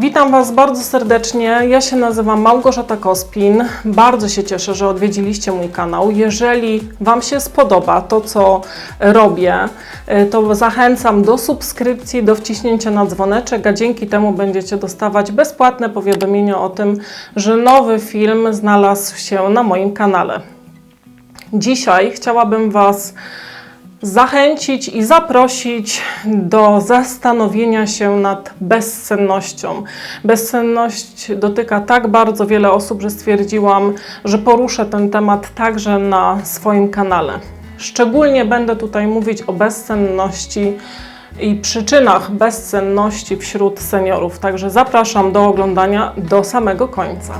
Witam Was bardzo serdecznie. Ja się nazywam Małgorzata Kospin. Bardzo się cieszę, że odwiedziliście mój kanał. Jeżeli Wam się spodoba to, co robię, y, to zachęcam do subskrypcji, do wciśnięcia na dzwoneczek, a dzięki temu będziecie dostawać bezpłatne powiadomienia o tym, że nowy film znalazł się na moim kanale. Dzisiaj chciałabym Was zachęcić i zaprosić do zastanowienia się nad bezsennością. Bezsenność dotyka tak bardzo wiele osób, że stwierdziłam, że poruszę ten temat także na swoim kanale. Szczególnie będę tutaj mówić o bezsenności i przyczynach bezsenności wśród seniorów. Także zapraszam do oglądania do samego końca.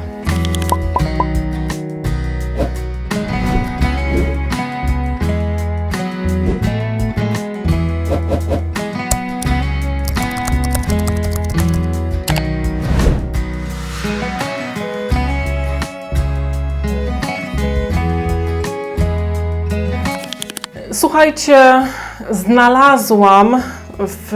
Słuchajcie, znalazłam w,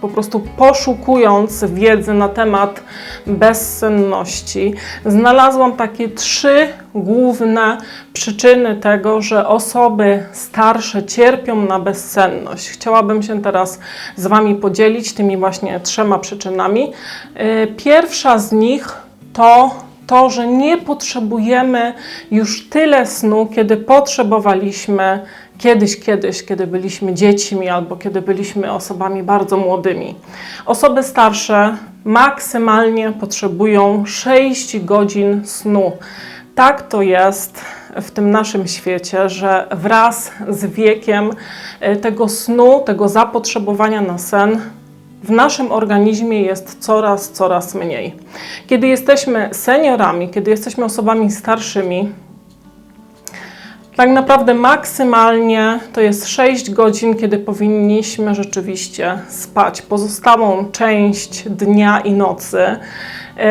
po prostu poszukując wiedzy na temat bezsenności, znalazłam takie trzy główne przyczyny tego, że osoby starsze cierpią na bezsenność. Chciałabym się teraz z Wami podzielić tymi właśnie trzema przyczynami. Y, Pierwsza z nich to to, że nie potrzebujemy już tyle snu, kiedy potrzebowaliśmy kiedyś, kiedyś, kiedy byliśmy dziećmi albo kiedy byliśmy osobami bardzo młodymi. Osoby starsze maksymalnie potrzebują 6 godzin snu. Tak to jest w tym naszym świecie, że wraz z wiekiem e, tego snu, tego zapotrzebowania na sen w naszym organizmie jest coraz, coraz mniej. Kiedy jesteśmy seniorami, kiedy jesteśmy osobami starszymi, tak naprawdę maksymalnie to jest 6 godzin, kiedy powinniśmy rzeczywiście spać. Pozostałą część dnia i nocy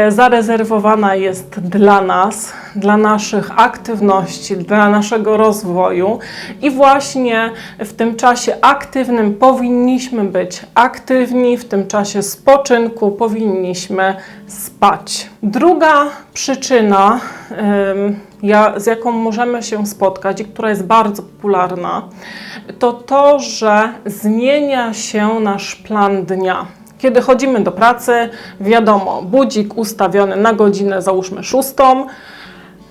zarezerwowana jest dla nas, dla naszych aktywności, dla naszego rozwoju i właśnie w tym czasie aktywnym powinniśmy być aktywni, w tym czasie spoczynku powinniśmy spać. Druga przyczyna, z jaką możemy się spotkać i która jest bardzo popularna, to to, że zmienia się nasz plan dnia. Kiedy chodzimy do pracy, wiadomo, budzik ustawiony na godzinę, załóżmy szóstą,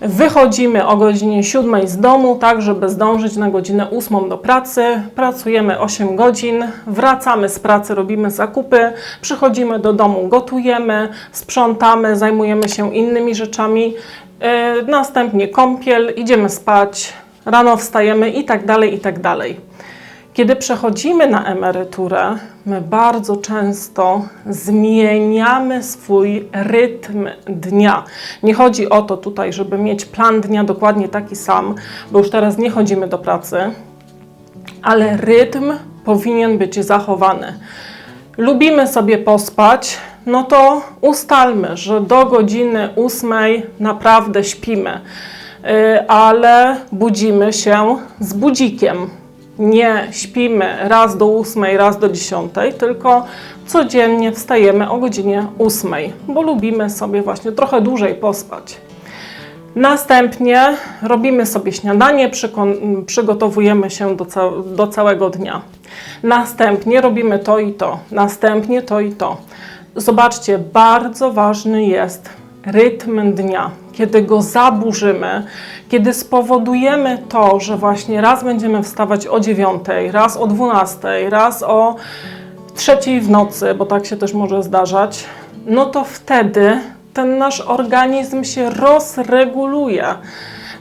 Wychodzimy o godzinie 7 z domu, tak żeby zdążyć na godzinę 8 do pracy. Pracujemy 8 godzin, wracamy z pracy, robimy zakupy, przychodzimy do domu, gotujemy, sprzątamy, zajmujemy się innymi rzeczami. Yy, następnie kąpiel, idziemy spać, rano wstajemy i tak dalej, i tak dalej. Kiedy przechodzimy na emeryturę, my bardzo często zmieniamy swój rytm dnia. Nie chodzi o to tutaj, żeby mieć plan dnia dokładnie taki sam, bo już teraz nie chodzimy do pracy, ale rytm powinien być zachowany. Lubimy sobie pospać, no to ustalmy, że do godziny ósmej naprawdę śpimy, Yy, ale budzimy się z budzikiem nie śpimy raz do ósmej, raz do dziesiątej, tylko codziennie wstajemy o godzinie ósmej, bo lubimy sobie właśnie trochę dłużej pospać. Następnie robimy sobie śniadanie, przygotowujemy się do, ca- do całego dnia. Następnie robimy to i to, następnie to i to. Zobaczcie, bardzo ważny jest rytm dnia. Kiedy go zaburzymy, kiedy spowodujemy to, że właśnie raz będziemy wstawać o 9, raz o 12, raz o trzeciej w nocy, bo tak się też może zdarzać, no to wtedy ten nasz organizm się rozreguluje.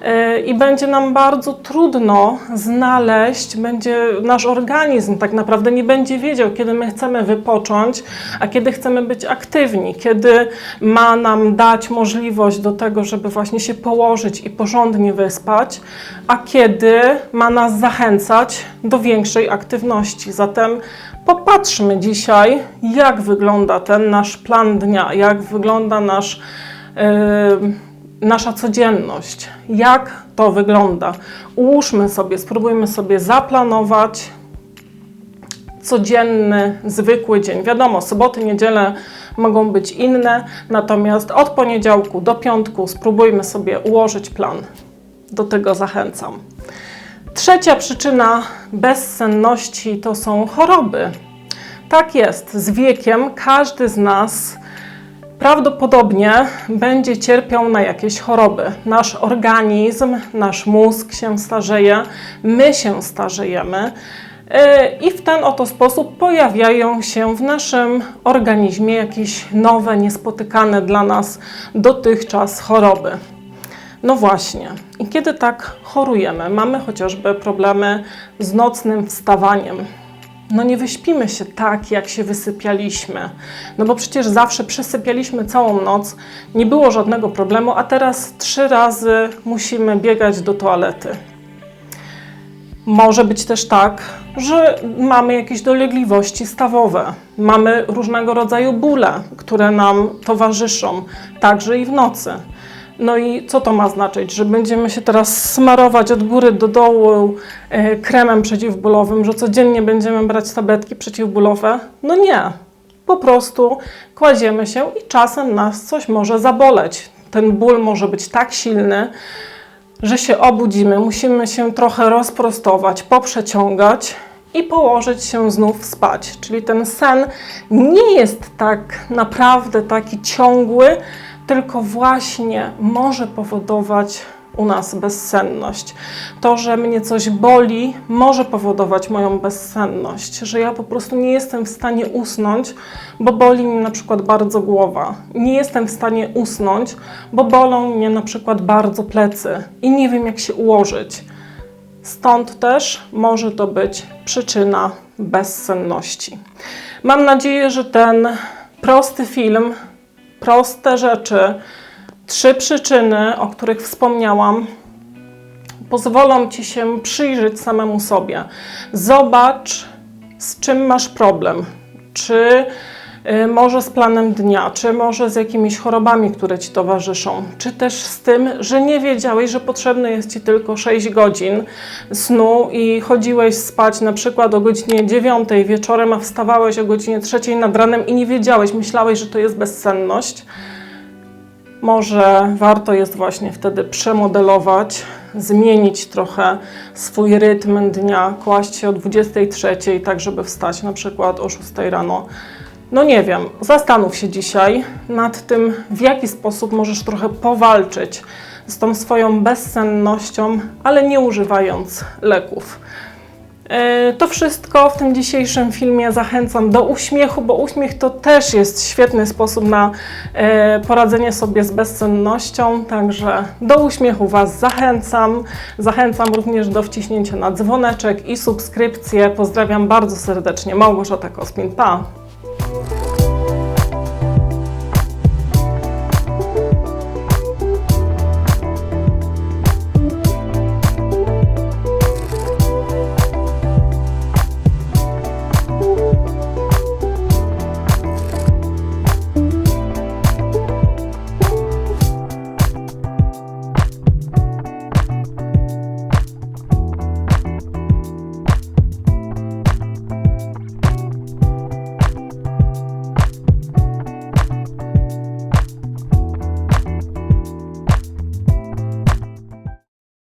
Yy, I będzie nam bardzo trudno znaleźć, będzie nasz organizm tak naprawdę nie będzie wiedział, kiedy my chcemy wypocząć, a kiedy chcemy być aktywni, kiedy ma nam dać możliwość do tego, żeby właśnie się położyć i porządnie wyspać, a kiedy ma nas zachęcać do większej aktywności. Zatem popatrzmy dzisiaj, jak wygląda ten nasz plan dnia, jak wygląda nasz. Yy, nasza codzienność, jak to wygląda. Ułóżmy sobie, spróbujmy sobie zaplanować, codzienny, zwykły dzień. Wiadomo, soboty, niedziele mogą być inne, natomiast od poniedziałku do piątku spróbujmy sobie ułożyć plan. Do tego zachęcam. Trzecia przyczyna bezsenności to są choroby. Tak jest, z wiekiem każdy z nas prawdopodobnie będzie cierpiał na jakieś choroby. Nasz organizm, nasz mózg się starzeje, my się starzejemy. yy, I w ten oto sposób pojawiają się w naszym organizmie jakieś nowe, niespotykane dla nas dotychczas choroby. No właśnie. I kiedy tak chorujemy, mamy chociażby problemy z nocnym wstawaniem. No nie wyśpimy się tak, jak się wysypialiśmy. No bo przecież zawsze przesypialiśmy całą noc, nie było żadnego problemu, a teraz trzy razy musimy biegać do toalety. Może być też tak, że mamy jakieś dolegliwości stawowe, mamy różnego rodzaju bóle, które nam towarzyszą, także i w nocy. No i co to ma znaczyć? Że będziemy się teraz smarować od góry do dołu e, kremem przeciwbólowym, że codziennie będziemy brać tabletki przeciwbólowe? No nie. Po prostu kładziemy się i czasem nas coś może zaboleć. Ten ból może być tak silny, że się obudzimy, musimy się trochę rozprostować, poprzeciągać i położyć się znów spać. Czyli ten sen nie jest tak naprawdę taki ciągły, tylko właśnie może powodować u nas bezsenność. To, że mnie coś boli, może powodować moją bezsenność, że ja po prostu nie jestem w stanie usnąć, bo boli mnie na przykład bardzo głowa. Nie jestem w stanie usnąć, bo bolą mnie na przykład bardzo plecy i nie wiem, jak się ułożyć. Stąd też może to być przyczyna bezsenności. Mam nadzieję, że ten prosty film proste rzeczy, trzy przyczyny, o których wspomniałam, pozwolą ci się przyjrzeć samemu sobie. Zobacz, z czym masz problem. Czy może z planem dnia, czy może z jakimiś chorobami, które ci towarzyszą, czy też z tym, że nie wiedziałeś, że potrzebne jest ci tylko 6 godzin snu i chodziłeś spać na przykład o godzinie 9 wieczorem, a wstawałeś o godzinie 3 nad ranem i nie wiedziałeś, myślałeś, że to jest bezsenność. Może warto jest właśnie wtedy przemodelować, zmienić trochę swój rytm dnia, kłaść się o 23, tak żeby wstać na przykład o 6 rano. No nie wiem, zastanów się dzisiaj nad tym, w jaki sposób możesz trochę powalczyć z tą swoją bezsennością, ale nie używając leków. E, To wszystko w tym dzisiejszym filmie. Zachęcam do uśmiechu, bo uśmiech to też jest świetny sposób na e, poradzenie sobie z bezsennością. Także do uśmiechu Was zachęcam. Zachęcam również do wciśnięcia na dzwoneczek i subskrypcję. Pozdrawiam bardzo serdecznie. Małgorzata Kospin. Pa!